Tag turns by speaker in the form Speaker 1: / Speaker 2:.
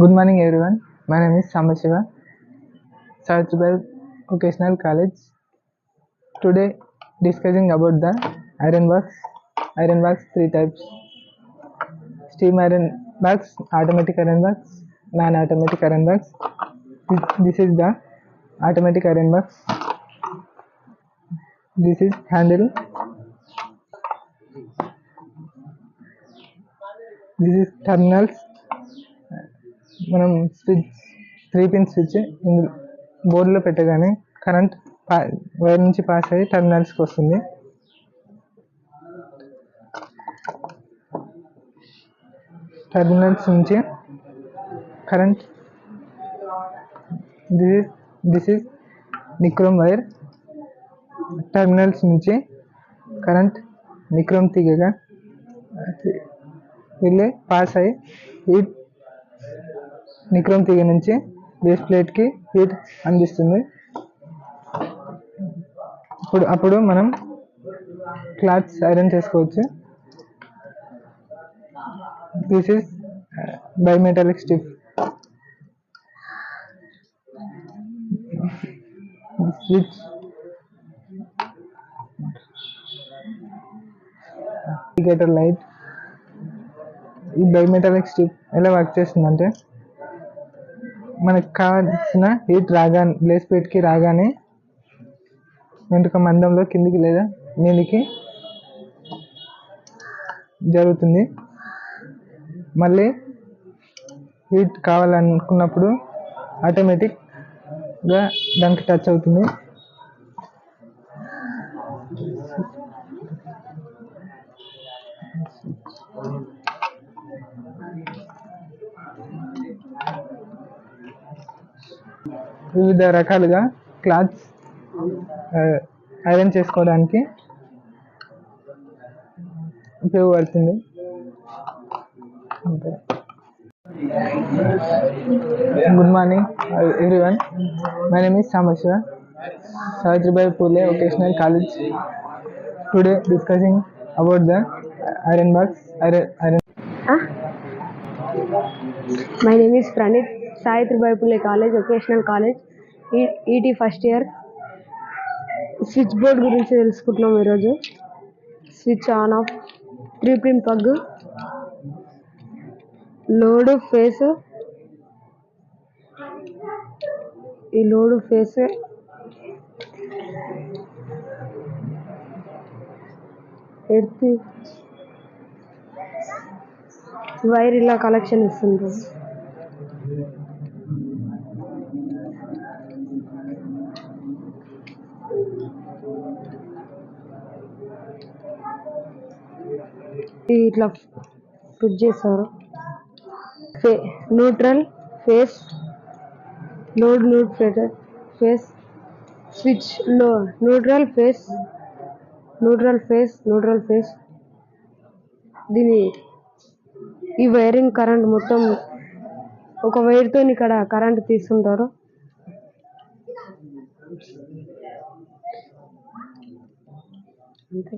Speaker 1: Good morning everyone. My name is Samashiva, Savitribai Vocational College. Today discussing about the iron box. Iron box three types. Steam iron box, automatic iron box, non-automatic iron box. This, this is the automatic iron box. This is handle. This is terminals. మనం switch three pin switch ఇందులో బోర్డులో పెట్టగానే current పా wire నుంచి pass అయ్యి టెర్మినల్స్కి వస్తుంది. Terminals నుంచి current this this is nichrome wire terminals నుంచి కరెంట్ నిక్రోమ్ తీగగా వెళ్ళి పాస్ అయ్యి ఈ నిక్రోమ్ తీగ నుంచి బేస్ ప్లేట్కి హీట్ అందిస్తుంది. ఇప్పుడు అప్పుడు మనం క్లాత్స్ ఐరన్ చేసుకోవచ్చు. This is bimetallic strip switch indicator light ఈ బయోమెటాలిక్ స్టిప్ ఎలా వర్క్ చేస్తుందంటే మనకు కావాల్సిన హీట్ రాగానే బ్లేస్ ప్లేట్కి రాగానే వెంటుక మందంలో కిందికి లేదా మీదికి జరుగుతుంది. మళ్ళీ హీట్ కావాలనుకున్నప్పుడు ఆటోమేటిక్గా దానికి టచ్ అవుతుంది. వివిధ రకాలుగా క్లాత్స్ ఐరన్ చేసుకోవడానికి ఉపయోగపడుతుంది. Good morning everyone my name is Samasiva Savitribai Phule vocational college today discussing about the iron box iron iron
Speaker 2: my name is Praneeth Savitri Baiphule college vocational college. ET first year. Switch board గురించి తెలుసుకుంటున్నాం ఈరోజు. Switch on off. Three pin plug. Load phase. ఈ load phase. Earth. Wire ఇలా collection ఇస్తుంది ఇట్లా fit చేస్తారు. Phase neutral phase load neutral phase స్విచ్లో neutral phase neutral phase neutral phase. దీని ఈ వైరింగ్ కరెంట్ మొత్తం ఒక వైర్తో ఇక్కడ కరెంట్ తీసుకుంటారు అంతే.